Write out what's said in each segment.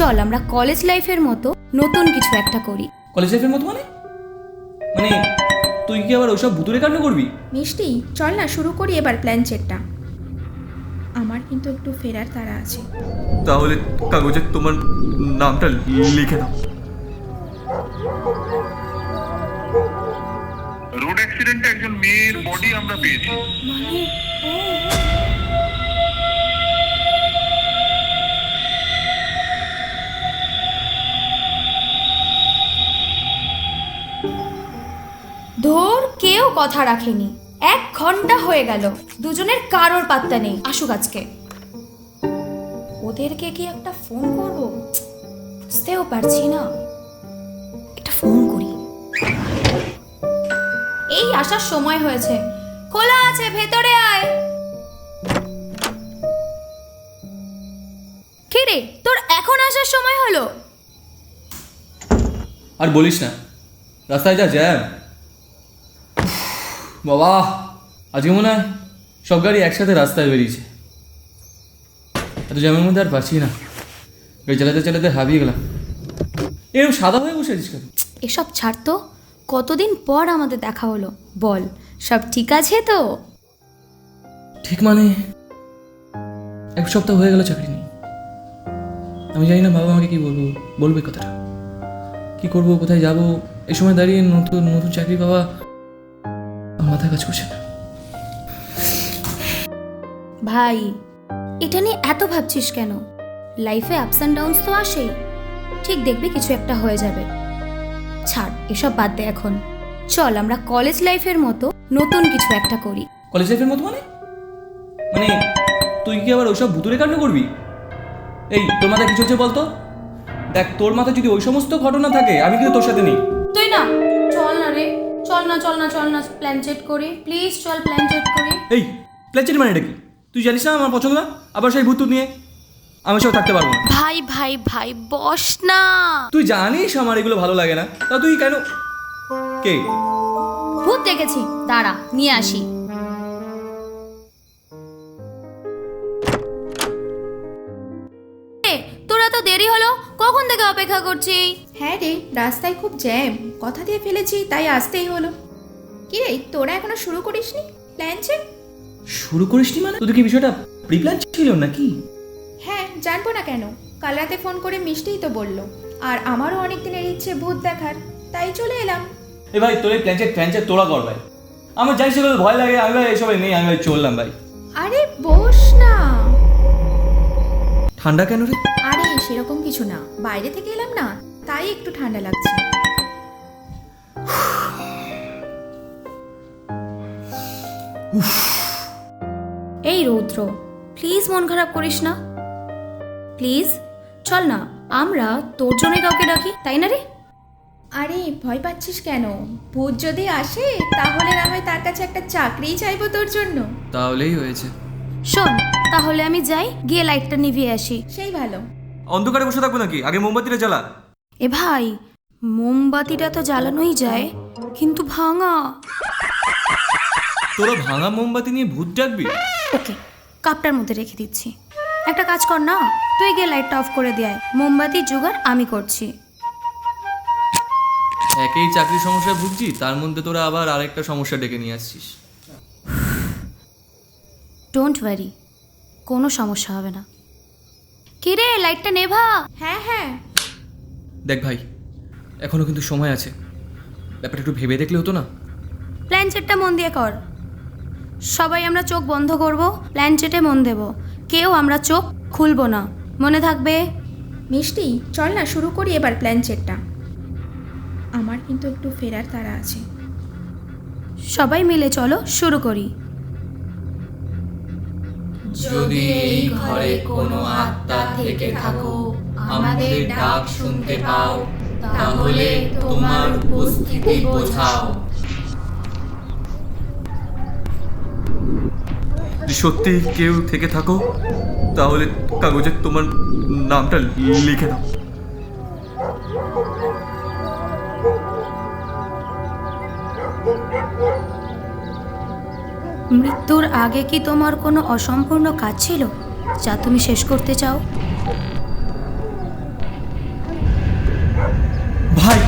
চল আমরা কলেজ লাইফের মতো নতুন কিছু একটা করি। কলেজ লাইফের মতো মানে? মানে তুই কি আবার ওইসব ভুতুরে কাণ্ড করবি? মিষ্টি চল না শুরু করি এবার প্ল্যান চেটটা আমার কিন্তু একটু ফেরার তারা আছে। তাহলে কাগজে তোমার নামটা লিখে দাও। রোড অ্যাক্সিডেন্টে একজন মেয়ের বডি আমরা পেয়েছি। মানে? কথা রাখেনি। এক ঘণ্টা হয়ে গেল। দুজনের কারোর পাত্তা নেই। আসুক আজকে। ওদেরকে কি একটা ফোন করব? বুঝতেও পারছি না। একটা ফোন করি। এই আসার সময় হয়েছে। খোলা আছে, ভেতরে আয়। রে? তোর এখন আসার সময় হলো। আর বলিস না। রাস্তায় যা, জ্যাম। বাবা আজকে মনে হয় সব গাড়ি একসাথে রাস্তায় বেরিয়েছে। এত জ্যামের মধ্যে আর পাচ্ছি না। গাড়ি চালাতে চালাতে হাবিয়ে গেলাম। এরকম সাদা হয়ে বসে আছিস কেন? এসব ছাড় তো। কতদিন পর আমাদের দেখা হলো? বল সব ঠিক আছে তো? ঠিক মানে? এক সপ্তাহ হয়ে গেল চাকরি নেই আমি জানি না বাবা আমাকে কি বলব বলবে কথাটা। কি করব কোথায় যাব? এই সময় দাঁড়িয়ে নতুন নতুন চাকরি পাওয়া মাথায় কাজ করছে। না ভাই এটা নিয়ে এত ভাবছিস কেন? লাইফে আপস অ্যান্ড ডাউনস তো আসেই। ঠিক দেখবি কিছু একটা হয়ে যাবে। ছাড় এসব বাদ দে এখন। চল আমরা কলেজ লাইফের মতো নতুন কিছু একটা করি। কলেজ লাইফের মতো মানে? মানে তুই কি আবার ওইসব ভুতুরে কাণ্ড করবি? এই তোর মাথায় কিছু হচ্ছে বলতো? দেখ তোর মাথায় যদি ওই সমস্ত ঘটনা থাকে আমি কিন্তু তোর সাথে নেই। তুই না চল না চল না চল না প্ল্যান চেট করি। প্লিজ চল প্ল্যান চেট করি। এই প্ল্যাচের মানে এটা কি? তুই জানিস না আমার পছন্দ? না আবার সেই ভূত নিয়ে? আমার সব থাকতে পারব না। ভাই ভাই ভাই বস না। তুই জানিস আমার এগুলো ভালো লাগে না। তা তুই কেন? কে? ভূত দেখেছি। দাঁড়া নিয়ে আসি। দেরি হলো? কখন থেকে অপেক্ষা করছি? হ্যাঁ রে রাস্তায় খুব জ্যাম। কথা দিয়ে ফেলেছি তাই আসতেই হলো। কি রে তোরা এখনও শুরু করিসনি প্ল্যান শুরু করিসনি মানে? তোদের কি বিষয়টা প্রি প্ল্যান ছিল নাকি? হ্যাঁ জানব না কেন। কাল রাতে ফোন করে মিষ্টিই তো বলল। আর আমারও অনেক দিনের ইচ্ছে ভূত দেখার তাই চলে এলাম। এ ভাই তোর এই প্ল্যানচেট তোরা কর ভাই। আমার জানিস এগুলো ভয় লাগে আমি ভাই এসবে নেই আমি ভাই চললাম ভাই। আরে বস না। ঠান্ডা কেন রে? আরে সেরকম কিছু না। বাইরে থেকে এলাম না তাই একটু ঠান্ডা লাগছে। এই রৌদ্র প্লিজ মন খারাপ করিস না। প্লিজ চল না আমরা তোর জন্য কাউকে ডাকি তাই না রে? আরে ভয় পাচ্ছিস কেন? ভূত যদি আসে তাহলে না হয় তার কাছে একটা চাকরিই চাইব তোর জন্য। তাহলেই হয়েছে। শোন তাহলে আমি যাই গিয়ে লাইটটা নিভিয়ে আসি। সেই ভালো। অন্ধকারে বসে থাকব নাকি? আগে মোমবাতিটা জ্বালা। এ ভাই মোমবাতিটা তো জ্বালানোই যায় কিন্তু ভাঙা। তোরা ভাঙা মোমবাতি নিয়ে ভূত ডাকবি? ওকে কাপটার মধ্যে রেখে দিচ্ছি। একটা কাজ কর না তুই গিয়ে লাইটটা অফ করে দেয় মোমবাতি জোগাড় আমি করছি। একেই চাকরির সমস্যায় ভুগছি তার মধ্যে তোরা আবার আরেকটা সমস্যা ডেকে নিয়ে আসছিস। ডোন্ট ওয়ারি কোনো সমস্যা হবে না। কে রে লাইটটা নেভা। হ্যাঁ হ্যাঁ। দেখ ভাই এখনও কিন্তু সময় আছে। ব্যাপারটা একটু ভেবে দেখলে হতো না? প্ল্যান চেটটা মন দিয়ে কর। সবাই আমরা চোখ বন্ধ করব প্ল্যান চেটে মন দেব। কেউ আমরা চোখ খুলবো না। মনে থাকবে? মিষ্টি চল না শুরু করি এবার প্ল্যান চেটটা আমার কিন্তু একটু ফেরার তারা আছে। সবাই মিলে চলো শুরু করি। যদি এই ঘরে কোনো আত্মা থেকে থাকো, আমাদের ডাক শুনতে পাও, তাহলে তোমার উপস্থিতি বোঝাও। সত্যি কেউ থেকে থাকো, তাহলে কাগজে তোমার নামটা লিখে দাও। মৃত্যুর আগে কি তোমার কোনো অসম্পূর্ণ কাজ ছিল যা তুমি শেষ করতে চাও? ভাই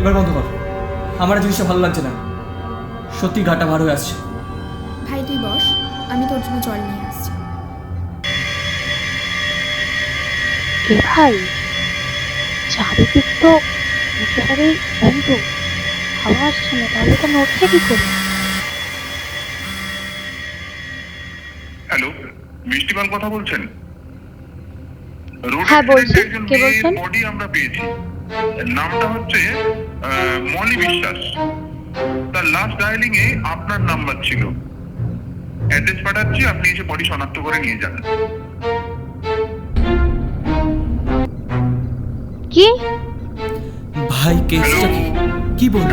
এবার বন্ধ কর। আমার জিনিসটা ভালো লাগছে না। সত্যি গাটা ভার হয়ে আসছে। ভাই তুই বস। আমি তোর জন্য জল নিয়ে আসছি। এ ভাই? চারিদিক তো একেবারে বন্ধ হাওয়া আসছে না তাহলে তো নড়ছে কি করে? মিষ্টিপাল কথা বলছেন? হ্যাঁ, বলছি। কে বলছেন? বডি আমরা পেয়েছি। নামটা হচ্ছে মলি বিশ্বাস। তার লাস্ট ডায়ালিং এ আপনার নাম্বার ছিল। অ্যাড্রেস পাঠাচ্ছি আপনি এসে বডি শনাক্ত করে নিয়ে যান। কি? ভাই কেসটা কি কি বলব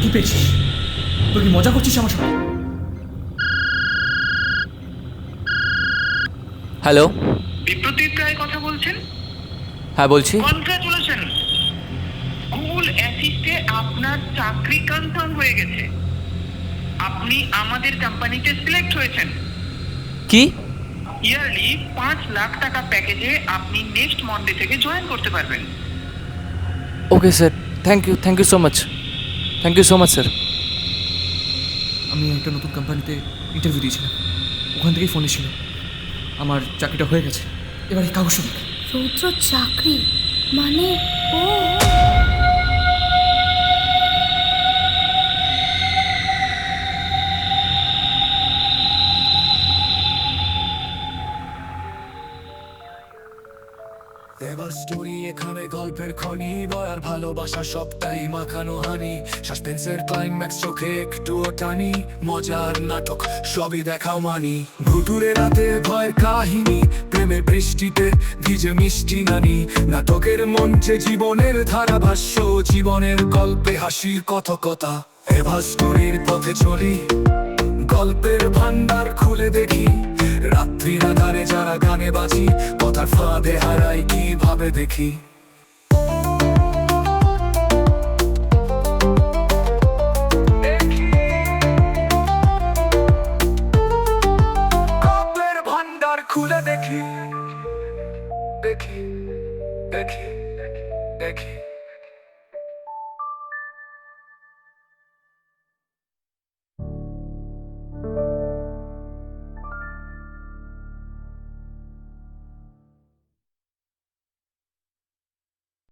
এটা কি পেয়েছিস? তুই কি মজা করছিস আমার সঙ্গে? হ্যালো বিপ্রদীপ রায় কথা বলছেন? হ্যাঁ বলছি। কনগ্রাচুলেশন গুগল অ্যাসিস্টে আপনার চাকরি কনফার্ম হয়ে গেছে। আপনি আমাদের কোম্পানিতে সিলেক্ট হয়েছেন। কি? ইয়ারলি পাঁচ লাখ টাকা প্যাকেজে আপনি নেক্সট মন্ডে থেকে জয়েন করতে পারবেন। Okay sir thank you thank you so much thank you so much sir আমি একটা নতুন কোম্পানিতে ইন্টারভিউ দিয়েছিলাম। ওখান থেকেই ফোন এসেছিল। আমার চাকরিটা হয়ে গেছে। এবার এই কাগজটা দেখ। রৌদ্র চাকরি? মানে ও গল্পের খনি বয়ার ভালোবাসা সবটাই মাখানো হানি। সাসপেন্সের ক্লাইম্যাক্স চোখে একটুও টানি, মজার নাটক সবই দেখাও মানি। ভুতুরে রাতে ভয়ের কাহিনী প্রেমের বৃষ্টিতে জীবনের গল্পে হাসির কথকতা। এবার স্টোরির পথে গল্পের ভান্ডার খুলে দেখি। রাত্রির আধারে যারা গানে বাজি, কথার ফাঁদে হারাই কীভাবে দেখি। দেখি